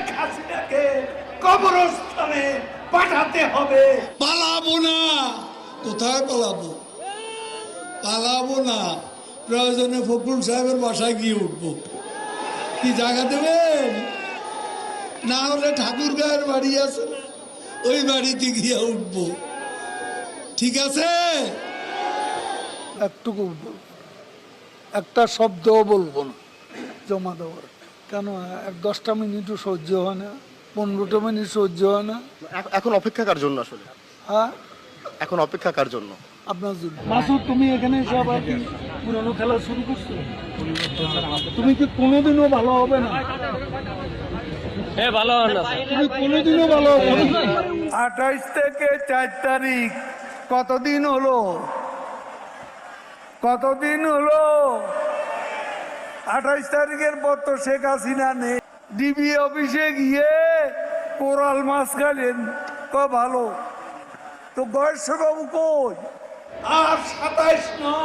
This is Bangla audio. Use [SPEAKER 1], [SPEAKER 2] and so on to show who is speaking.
[SPEAKER 1] শেখ হাসিনাকে কবরস্থানে পাঠাতে হবে।
[SPEAKER 2] পালাবো না। কোথায় পালাবো? পালাবো না। প্রয়োজনে ফখরুল সাহেবের বাসায় গিয়ে উঠবো। কি জায়গা দেবেন? না হলে ঠাকুর গায়ের বাড়ি আছে ওই বাড়িতে গিয়ে উঠবো। ঠিক আছে?
[SPEAKER 3] একটুকু একটা শব্দও বলব না। জমা দেওয়ার। কেন? এক দশটা মিনিটও সহ্য হয় না পনেরোটা মিনিট সহ্য হয় না।
[SPEAKER 4] এখন অপেক্ষা কার জন্য আসলে?
[SPEAKER 3] হ্যাঁ?
[SPEAKER 4] এখন অপেক্ষা কার জন্য?
[SPEAKER 3] আপনার জন্য। মাসুদ তুমি এখানে এসে আবার কি পুরনো খেলা শুরু করছ? তুমি কি কোনোদিনও ভালো হবে না। তুমি কোনোদিনও ভালো হবে না? আঠাইশ থেকে চার তারিখ কতদিন হলো? কতদিন হলো? আঠাইশ তারিখের পর তো শেখ হাসিনা নেই। ডিবি অফিসে গিয়ে কোরাল মাছ খাইলেন। তো ভালো? তো বয়স্ক বাবু কই?
[SPEAKER 1] আর সাতাইশ নয়।